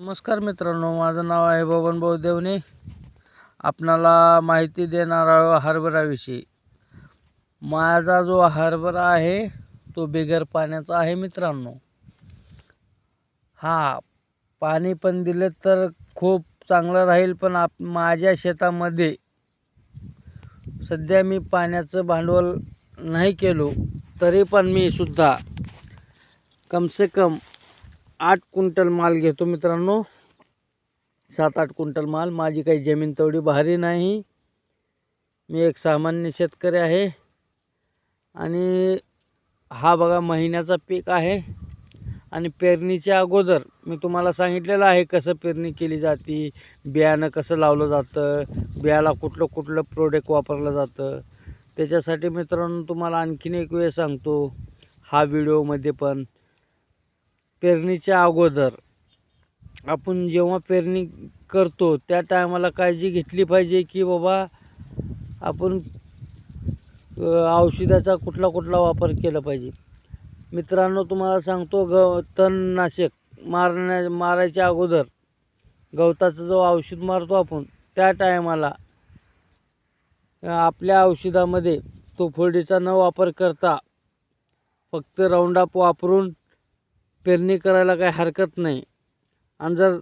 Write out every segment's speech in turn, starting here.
नमस्कार मित्रांनो माझं नाव आहे बबन भाऊ देवणे. आपणाला माहिती देणार आहो हरभराविषयी माझा जो हरभरा आहे तो बिगर पाण्याचा आहे मित्रांनो. हा पाणी पण दिलं तर खूप चांगलं राहील पण आप माझ्या शेतामध्ये सध्या मी पाण्याचं भांडवल नाही केलो तरी पण मी सुद्धा कमसे कम आठ क्विंटल माल घेतो मित्रांनो. सात आठ क्विंटल माल. माझी काही जमीन तेवढी भारी नाही. मी एक सामान्य शेतकरी आहे. आणि हा बघा महिन्याचा पीक आहे. आणि पेरणीच्या अगोदर मी तुम्हाला सांगितलेलं आहे कसं पेरणी केली जाते बियाणं कसं लावलं जातं बियाला कुठलं कुठलं प्रोडक्ट वापरलं जातं. त्याच्यासाठी मित्रांनो तुम्हाला आणखीन एक वेळ सांगतो. हा व्हिडिओमध्ये पण पेरणीच्या अगोदर. आपण जेव्हा पेरणी करतो त्या टायमाला काळजी घेतली पाहिजे की बाबा आपण औषधाचा कुठला कुठला वापर केला पाहिजे. मित्रांनो तुम्हाला सांगतो ग तणनाशक मारण्या मारायच्या अगोदर गवताचं जो औषध मारतो आपण त्या टायमाला आपल्या औषधामध्ये तो फोडीचा न वापर करता फक्त राऊंडअप वापरून पेरणी करायला काही हरकत नाही. आणि जर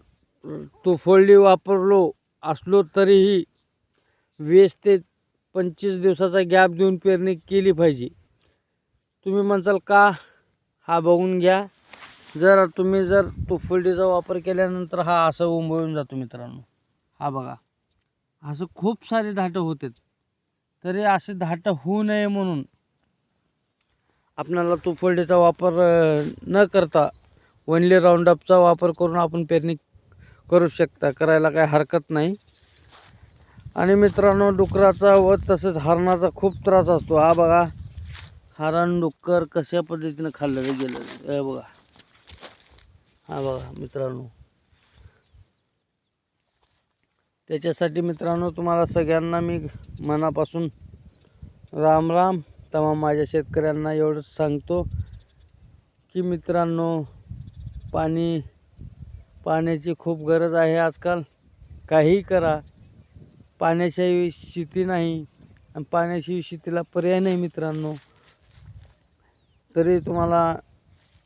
तो वापरलो असलो तरीही वीस ते पंचवीस दिवसाचा गॅप देऊन पेरणी केली पाहिजे. तुम्ही म्हणसाल का? हा बघून घ्या. जर तुम्ही जर तो वापर केल्यानंतर हा असं उंबळून जातो मित्रांनो. हा बघा. असं खूप सारे धाटं होतात. तरी असे धाटं होऊ नये म्हणून आपणाला तो फोल्डेचा वापर न करता वनली राऊंडअपचा वापर करून आपण पेरणी करू शकता. करायला काही हरकत नाही. आणि मित्रांनो डुकराचा व तसेच हरणाचा खूप त्रास असतो. हा बघा हरण डुक्कर कशा पद्धतीनं खाल्लं गेलं. हे बघा. हा बघा मित्रांनो. त्याच्यासाठी मित्रांनो तुम्हाला सगळ्यांना मी मनापासून राम राम. तमाम माझ्या शेतकऱ्यांना एवढंच सांगतो की मित्रांनो पाणी पाण्याची खूप गरज आहे आजकाल. काहीही करा. पाण्याशिवाय शेती नाही. आणि पाण्याशिवाय शेतीला पर्याय नाही मित्रांनो. तरी तुम्हाला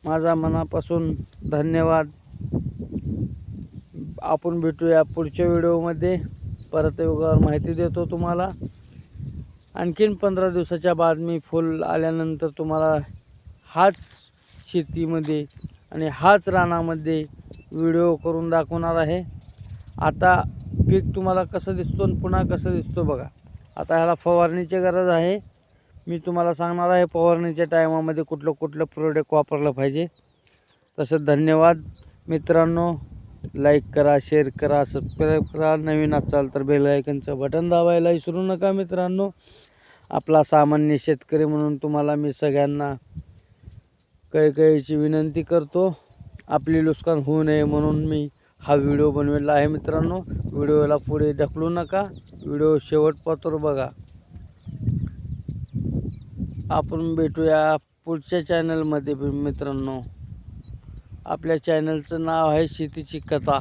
माझा मनापासून धन्यवाद. आपण भेटूया पुढच्या व्हिडिओमध्ये. परत योगावर माहिती देतो तुम्हाला. आणखीन पंधरा दिवसाच्या बाद मी फुल आल्यानंतर तुम्हाला हाच शेतीमध्ये आणि हाच रानामध्ये व्हिडिओ करून दाखवणार आहे. आता पीक तुम्हाला कसं दिसतो आणि पुन्हा कसं दिसतो बघा. आता ह्याला फवारणीची गरज आहे. मी तुम्हाला सांगणार आहे फवारणीच्या टायमामध्ये कुठलं कुठलं प्रोडक्ट वापरलं पाहिजे. तसं धन्यवाद मित्रांनो. लाईक करा शेअर करा सबस्क्राईब करा. नवीन असाल तर बेल आयकनचं बटन दाबायला विसरू नका मित्रांनो. आपला सामान्य शेतकरी म्हणून तुम्हाला मी सगळ्यांना काही काहीची विनंती करतो. आपली नुकसान होऊ नये म्हणून मी हा व्हिडिओ बनवलेला आहे मित्रांनो. व्हिडिओला पुढे ढकलू नका. व्हिडिओ शेवटपात्र बघा. आपण भेटूया पुढच्या चॅनलमध्ये मित्रांनो. आपल्या चॅनलचं नाव आहे शेतीची कथा.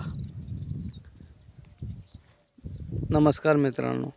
नमस्कार मित्रांनो.